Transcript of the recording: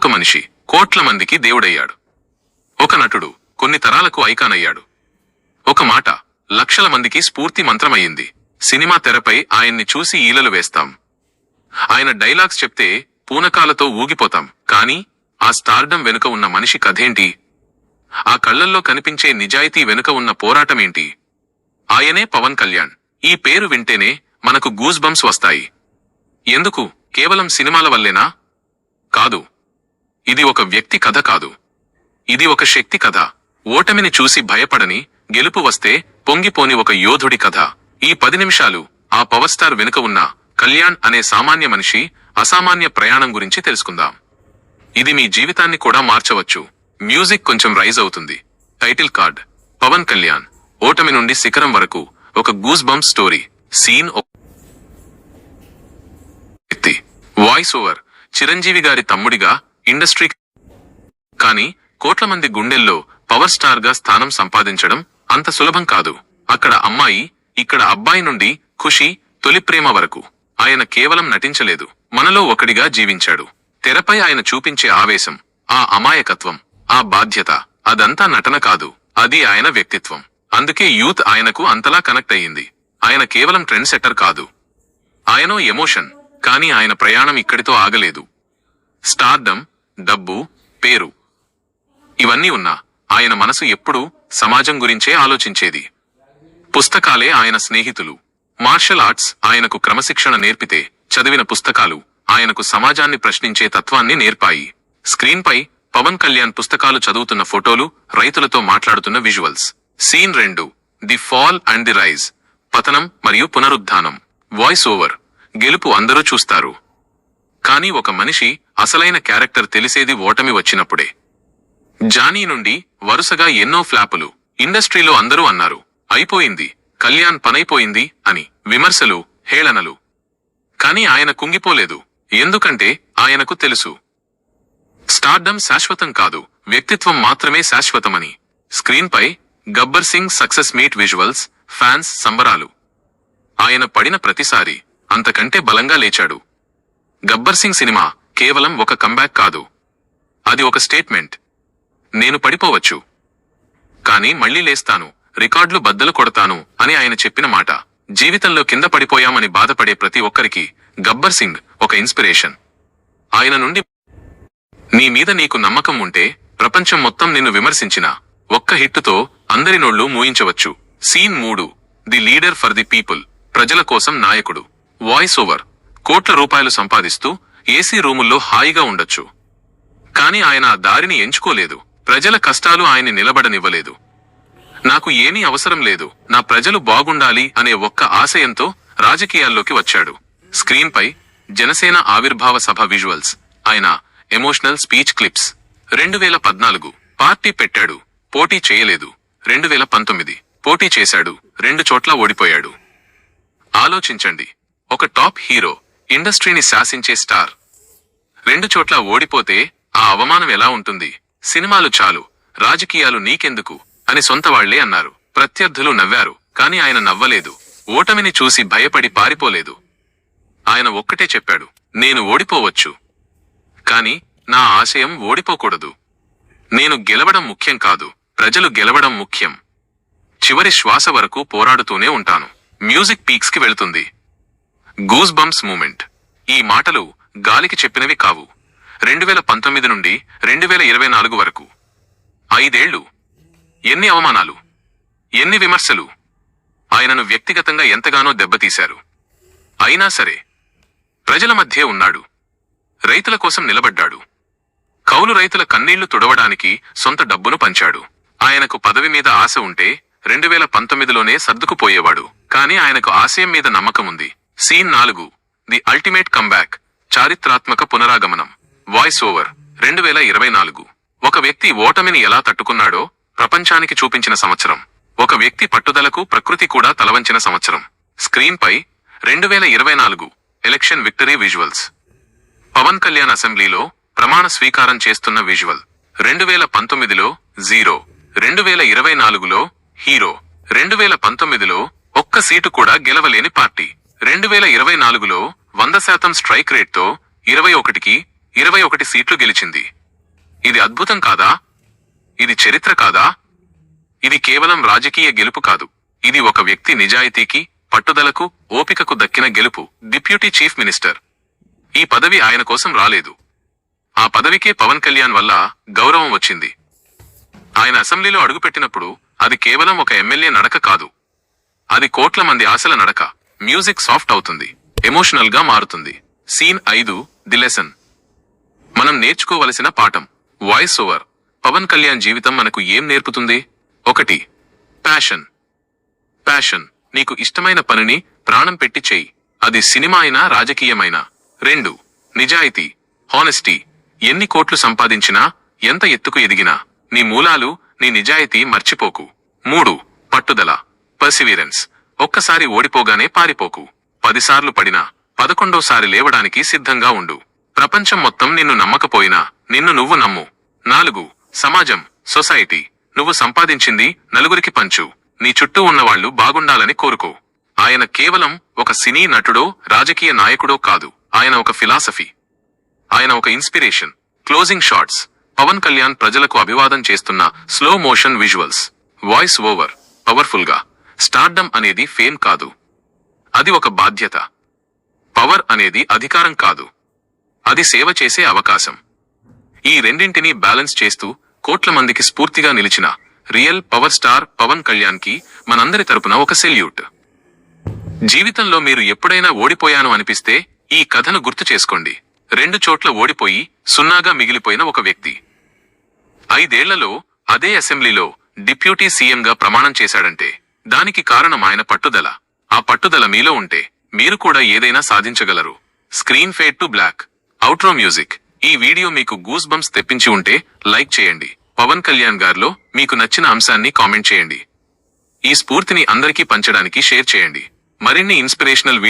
ఒక మనిషి కోట్ల మందికి దేవుడయ్యాడు. ఒక నటుడు కొన్ని తరాలకు ఐకాన్ అయ్యాడు ఒక మాట లక్షల మందికి స్ఫూర్తి మంత్రమయ్యింది. సినిమా తెరపై ఆయన్ని చూసి ఈలలు వేస్తాం. ఆయన డైలాగ్స్ చెప్తే పూనకాలతో ఊగిపోతాం. కానీ ఆ స్టార్డం వెనుక ఉన్న మనిషి కథేంటి? ఆ కళ్ళల్లో కనిపించే నిజాయితీ వెనుక ఉన్న పోరాటమేంటి? ఆయనే పవన్ కళ్యాణ్. ఈ పేరు వింటేనే మనకు గూస్ బంప్స్ వస్తాయి. ఎందుకు? కేవలం సినిమాల వల్లేనా? కాదు. ఇది ఒక వ్యక్తి కథ కాదు. ఇది ఒక శక్తి కథ. ఓటమిని చూసి భయపడని గెలుపు వస్తే పొంగిపోని ఒక యోధుడి కథ. ఈ పది నిమిషాలు ఆ పవర్ స్టార్ వెనుక ఉన్న కళ్యాణ్ అనే సామాన్య మనిషి అసామాన్య ప్రయాణం గురించి తెలుసుకుందాం. ఇది మీ జీవితాన్ని కూడా మార్చవచ్చు. మ్యూజిక్ కొంచెం రైజ్ అవుతుంది. Title card. పవన్ కళ్యాణ్. ఓటమి నుండి శిఖరం వరకు ఒక goosebump story. Scene voice over. Chiranjeevi గారి తమ్ముడిగా ఇండస్ట్రీ కానీ కోట్ల మంది గుండెల్లో పవర్ స్టార్గా స్థానం సంపాదించడం అంత సులభం కాదు. అక్కడ అమ్మాయి ఇక్కడ అబ్బాయి నుండి ఖుషి తొలి ప్రేమ వరకు. ఆయన కేవలం నటించలేదు మనలో ఒకడిగా జీవించాడు. తెరపై ఆయన చూపించే ఆవేశం ఆ అమాయకత్వం ఆ బాధ్యత అదంతా నటన కాదు అది ఆయన వ్యక్తిత్వం. అందుకే యూత్ ఆయనకు అంతలా కనెక్ట్ అయ్యింది. ఆయన కేవలం ట్రెండ్ సెట్టర్ కాదు. ఆయనో ఎమోషన్ కానీ ఆయన ప్రయాణం ఇక్కడితో ఆగలేదు. స్టార్డమ్ డబ్బు పేరు ఇవన్నీ ఉన్నా ఆయన మనసు ఎప్పుడూ సమాజం గురించే ఆలోచించేది. పుస్తకాలే ఆయన స్నేహితులు. మార్షల్ ఆర్ట్స్ ఆయనకు క్రమశిక్షణ నేర్పితే చదివిన పుస్తకాలు ఆయనకు సమాజాన్ని ప్రశ్నించే తత్వాన్ని నేర్పాయి. స్క్రీన్ పై పవన్ కళ్యాణ్ పుస్తకాలు చదువుతున్న ఫోటోలు రైతులతో మాట్లాడుతున్న విజువల్స్. సీన్ రెండు the fall and the rise పతనం మరియు పునరుద్ధానం. Voice over. గెలుపు అందరూ చూస్తారు. కానీ ఒక మనిషి అసలైన క్యారెక్టర్ తెలిసేది ఓటమి వచ్చినప్పుడే. జానీ నుండి వరుసగా ఎన్నో ఫ్లాపులు ఇండస్ట్రీలో అందరూ అన్నారు అయిపోయింది కళ్యాణ్ పనైపోయింది అని విమర్శలు హేళనలు. కాని ఆయన కుంగిపోలేదు ఎందుకంటే ఆయనకు తెలుసు. స్టార్డమ్ శాశ్వతం కాదు వ్యక్తిత్వం మాత్రమే శాశ్వతమని. స్క్రీన్పై Gabbar Singh success meet visuals fans సంబరాలు. ఆయన పడిన ప్రతిసారి అంతకంటే బలంగా లేచాడు. గబ్బర్ సింగ్ సినిమా కేవలం ఒక కంబ్యాక్ కాదు. అది ఒక స్టేట్మెంట్ నేను పడిపోవచ్చు. కానీ మళ్ళీ లేస్తాను రికార్డులు బద్దలు కొడతాను అని ఆయన చెప్పిన మాట. జీవితంలో కింద పడిపోయామని బాధపడే ప్రతి ఒక్కరికి గబ్బర్ సింగ్ ఒక ఇన్స్పిరేషన్ ఆయన నుండి నీ మీద నీకు నమ్మకం ఉంటే ప్రపంచం మొత్తం నిన్ను విమర్శించిన ఒక్క హిట్టుతో అందరి నోళ్ళు మూయించవచ్చు. సీన్ మూడు. The leader for the people. ప్రజల కోసం నాయకుడు. Voice over. కోట్ల రూపాయలు సంపాదిస్తూ ఏసీ రూముల్లో హాయిగా ఉండొచ్చు. కాని ఆయన ఆ దారిని ఎంచుకోలేదు. ప్రజల కష్టాలు ఆయన్ని నిలబడనివ్వలేదు. నాకు ఏమీ అవసరం లేదు. నా ప్రజలు బాగుండాలి అనే ఒక్క ఆశయంతో రాజకీయాల్లోకి వచ్చాడు. స్క్రీన్ పై జనసేన ఆవిర్భావ సభ విజువల్స్ ఆయన ఎమోషనల్ స్పీచ్ క్లిప్స్. రెండు వేల పద్నాలుగు పార్టీ పెట్టాడు. పోటీ చేయలేదు. రెండు వేల పంతొమ్మిది పోటీ చేశాడు. రెండు చోట్ల ఓడిపోయాడు. ఆలోచించండి. ఒక టాప్ హీరో ఇండస్ట్రీని శాసించే స్టార్. రెండు చోట్ల ఓడిపోతే ఆ అవమానం ఎలా ఉంటుంది? సినిమాలు చాలు రాజకీయాలు నీకెందుకు? అని సొంతవాళ్ళే అన్నారు. ప్రత్యర్థులు నవ్వారు కాని ఆయన నవ్వలేదు. ఓటమిని చూసి భయపడి పారిపోలేదు. ఆయన ఒక్కటే చెప్పాడు నేను ఓడిపోవచ్చు. కాని నా ఆశయం ఓడిపోకూడదు. నేను గెలవడం ముఖ్యం కాదు ప్రజలు గెలవడం ముఖ్యం. చివరి శ్వాస వరకు పోరాడుతూనే ఉంటాను. మ్యూజిక్ పీక్స్కి గూస్ బంప్స్ మూమెంట్ ఈ మాటలు గాలికి చెప్పినవి కావు. రెండు వేల పంతొమ్మిది నుండి రెండు వేల ఇరవై నాలుగు వరకు. ఐదేళ్ళు. ఎన్ని అవమానాలు. ఎన్ని విమర్శలు. ఆయనను వ్యక్తిగతంగా ఎంతగానో దెబ్బతీశారు. అయినా సరే ప్రజల మధ్యే ఉన్నాడు. రైతుల కోసం నిలబడ్డాడు. కౌలు రైతుల కన్నీళ్ళు తుడవడానికి సొంత డబ్బును పంచాడు. ఆయనకు పదవి మీద ఆశ ఉంటే రెండు వేల పంతొమ్మిదిలోనే సర్దుకుపోయేవాడు. కానీ ఆయనకు ఆశయం మీద నమ్మకం ఉంది సీన్ నాలుగు. ది అల్టిమేట్ కంబ్యాక్ చారిత్రాత్మక పునరాగమనం. వాయిస్ ఓవర్ రెండు వేల ఇరవై నాలుగు. ఒక వ్యక్తి ఓటమిని ఎలా తట్టుకున్నాడో ప్రపంచానికి చూపించిన సంవత్సరం. ఒక వ్యక్తి పట్టుదలకు ప్రకృతి కూడా తలవంచిన సంవత్సరం. స్క్రీన్ పై రెండు వేల ఇరవై నాలుగు. Election victory visuals Pawan Kalyan అసెంబ్లీలో ప్రమాణ స్వీకారం చేస్తున్న విజువల్ రెండు వేల పంతొమ్మిదిలో జీరో రెండు వేల ఇరవై నాలుగులో హీరో రెండు వేల పంతొమ్మిదిలో ఒక్క సీటు కూడా గెలవలేని పార్టీ. రెండు వేల ఇరవై నాలుగులో వంద శాతం స్ట్రైక్ రేట్తో ఇరవై ఒకటికి ఇరవై ఒకటి సీట్లు గెలిచింది. ఇది అద్భుతం కాదా? ఇది చరిత్ర కాదా? ఇది కేవలం రాజకీయ గెలుపు కాదు. ఇది ఒక వ్యక్తి నిజాయితీకి పట్టుదలకు ఓపికకు దక్కిన గెలుపు డిప్యూటీ చీఫ్ మినిస్టర్. ఈ పదవి ఆయన కోసం రాలేదు. ఆ పదవికే పవన్ కళ్యాణ్ వల్ల గౌరవం వచ్చింది. ఆయన అసెంబ్లీలో అడుగుపెట్టినప్పుడు అది కేవలం ఒక ఎమ్మెల్యే నడక కాదు. అది కోట్ల మంది ఆశల నడక. మ్యూజిక్ సాఫ్ట్ అవుతుంది. ఎమోషనల్గా మారుతుంది. సీన్ ఐదు ది లెసన్. మనం నేర్చుకోవలసిన పాఠం. Voice over. పవన్ కళ్యాణ్ జీవితం మనకు ఏం నేర్పుతుంది? ఒకటి. ప్యాషన్. ప్యాషన్. నీకు ఇష్టమైన పనిని ప్రాణం పెట్టి చెయ్యి అది సినిమా అయినా రాజకీయమైనా. రెండు. నిజాయితీ. హానెస్టీ. ఎన్ని కోట్లు సంపాదించినా ఎంత ఎత్తుకు ఎదిగినా. నీ మూలాలు నీ నిజాయితీ మర్చిపోకు. మూడు. పట్టుదల. పర్సివీరెన్స్. ఒక్కసారి ఓడిపోగానే పారిపోకు. పదిసార్లు పడినా పదకొండోసారి లేవడానికి సిద్ధంగా ఉండు. ప్రపంచం మొత్తం నిన్ను నమ్మకపోయినా నిన్ను నువ్వు నమ్ము. నాలుగు. సమాజం సొసైటీ. నువ్వు సంపాదించింది నలుగురికి పంచు. నీ చుట్టూ ఉన్నవాళ్ళు బాగుండాలని కోరుకో. ఆయన కేవలం ఒక సినీ నటుడో రాజకీయ నాయకుడో కాదు. ఆయన ఒక ఫిలాసఫీ. ఆయన ఒక inspiration. Closing shots. Pawan Kalyan ప్రజలకు అభివాదం చేస్తున్న slow motion visuals. Voice over. పవర్ఫుల్గా. స్టార్డమ్ అనేది ఫేమ్ కాదు. అది ఒక బాధ్యత. పవర్ అనేది అధికారం కాదు. అది సేవ చేసే అవకాశం. ఈ రెండింటినీ బ్యాలెన్స్ చేస్తూ కోట్ల మందికి స్ఫూర్తిగా నిలిచిన రియల్ పవర్ స్టార్ పవన్ కళ్యాణ్కి మనందరి తరపున ఒక సెల్యూట్. జీవితంలో మీరు ఎప్పుడైనా ఓడిపోయాను అనిపిస్తే ఈ కథను గుర్తు చేసుకోండి. రెండు చోట్ల ఓడిపోయి సున్నాగా మిగిలిపోయిన ఒక వ్యక్తి. ఐదేళ్ళలో అదే అసెంబ్లీలో డిప్యూటీ సీఎంగా ప్రమాణం చేశాడంటే దానికి కారణం ఆయన పట్టుదల. ఆ పట్టుదల మీలో ఉంటే మీరు కూడా ఏదైనా సాధించగలరు. Screen fade to black outro music ఈ వీడియో మీకు గూస్ బంప్స్ తెప్పించి ఉంటే లైక్ చేయండి. పవన్ కళ్యాణ్ గారిలో మీకు నచ్చిన అంశాన్ని కామెంట్ చేయండి. ఈ స్ఫూర్తిని అందరికీ పంచడానికి షేర్ చేయండి. మరిన్ని ఇన్స్పిరేషనల్